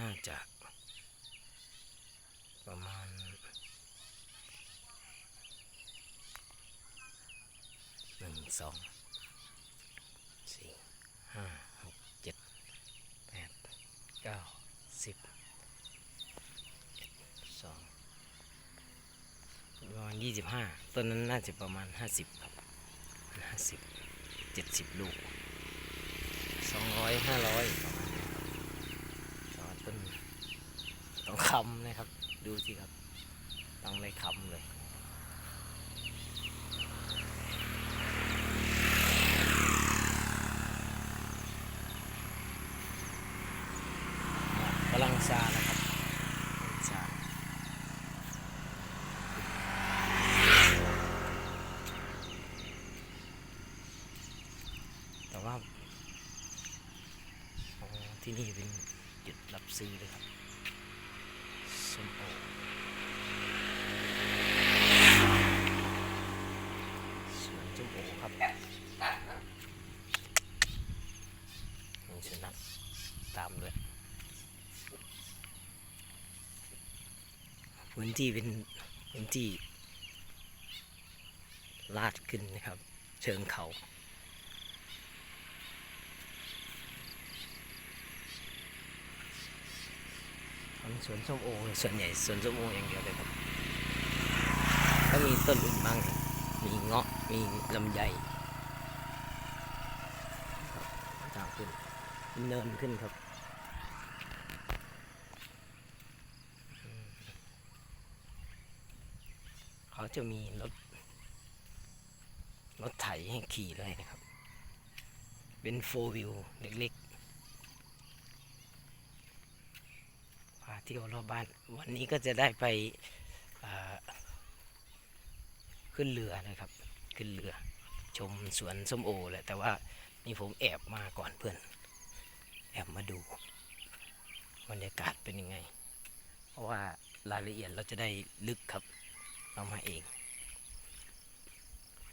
น่าจะประมาณหนึ่งสองสี่ห้าหกเจ็ดแปดเก้าสิบเอ็ดสองประมาณยี่สิบห้าต้นนั้นน่าจะประมาณห้าสิบครับห้าสิบเจ็ดสิบลูกสองร้อยห้าร้อยประมาณนี้ครับสองต้น ต้องคำนะครับ ดูสิครับ ต้องได้คำเลยกำลังซาแล้วครับซาแต่ว่าที่นี่เป็นจุดรับซื้อเลยครับ ส้มโอสวนส้มโอครับมีสุนัขตามด้วย พื้นที่เป็นพื้นที่ลาดขึ้นนะครับ เชิงเขา ทำสวนส้มโอส่วนใหญ่สวนส้มโออย่างเดียวเลยครับ ก็มีต้นอื่นบ้าง มีเงาะ มีลำไยต่างขึ้นเป็นเนินขึ้นครับ เขาจะมีรถรถไถให้ขี่เลยนะครับ เป็นโฟวิวเล็กๆพาเที่ยวรอบบ้าน วันนี้ก็จะได้ไปขึ้นเรือนะครับ ขึ้นเรือ ชมสวนส้มโอแหละแต่ว่านี่ผมแอบมาก่อนเพื่อน แอบมาดูบรรยากาศเป็นยังไง เพราะว่ารายละเอียดเราจะได้ลึกครับ เรามาเอง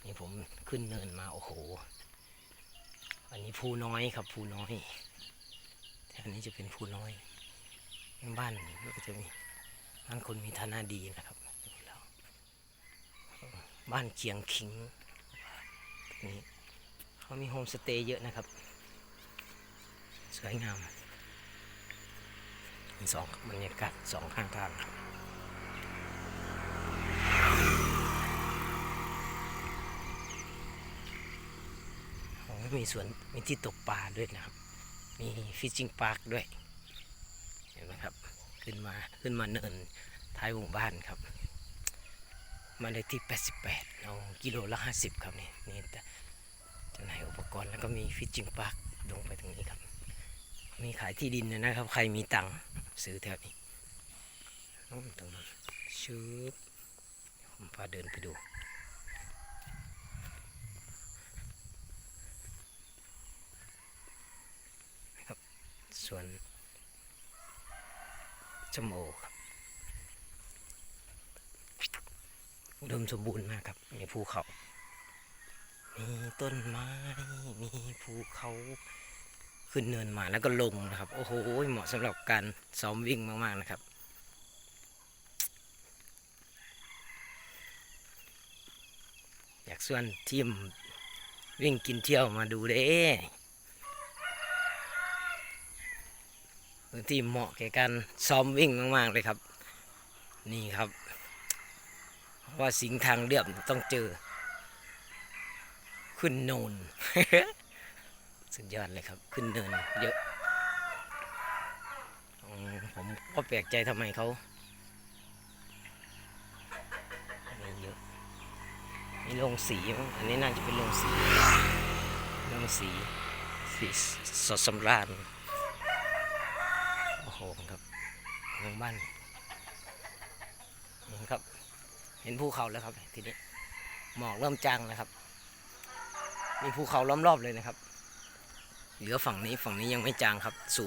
นี่ผมขึ้นเนินมาโอ้โห อันนี้ภูน้อยครับภูน้อยอันนี้จะเป็นภูน้อย บ้านก็จะมีบ้านคนมีฐานะดีนะครับบ้านเคียงคิงนี่เขามีโฮมสเตย์เยอะนะครับ สวยงามมีสองบรรยากาศสองข้างทางครับโอ้ย มีสวนมีที่ตกปลาด้วยนะครับ มีฟิชชิงพาร์คด้วย เห็นไหมครับ ขึ้นมาขึ้นมาเนินท้ายหมู่บ้านครับ มาได้ที่ 88 เอากิโลละ 50 ครับนี่นี่แต่จำหน่ายอุปกรณ์แล้วก็มีฟิชชิงพาร์คลงไปตรงนี้ครับ มีขายที่ดินนะครับ ใครมีตังค์ซื้อแถวนี้อืมตรงนั้นชืบผมพาเดินไปดู ครับ ส่วนสมโอครับอุดมสมบูรณ์มากครับ มีภูเขา มีต้นไม้ มีภูเขาขึ้นเนินมาแล้วก็ลงนะครับ โอ้โห เหมาะสำหรับการซ้อมวิ่งมากๆนะครับอยากส่วนทีมวิ่งกินเที่ยวมาดูเด้ พื้นที่เหมาะแก่การซ้อมวิ่งมาก ๆ เลยครับ นี่ครับ ว่าสิงทางเรียบต้องเจอ ขึ้นโนนสุดยอดเลยครับ ขึ้นเนินเยอะอผมก็แปลกใจทำไมเขามีเยอะมีโรงสีมั้งอันนี้น่าจะเป็นโรงสีโรงสีสีสดสำราญ หครับเมืองบ้านเห็นครับ เห็นภูเขาแล้วครับทีนี้หมอกเริ่มจางนะครับ มีภูเขาล้อมรอบเลยนะครับ เหลือฝั่งนี้ฝั่งนี้ยังไม่จางครับสูง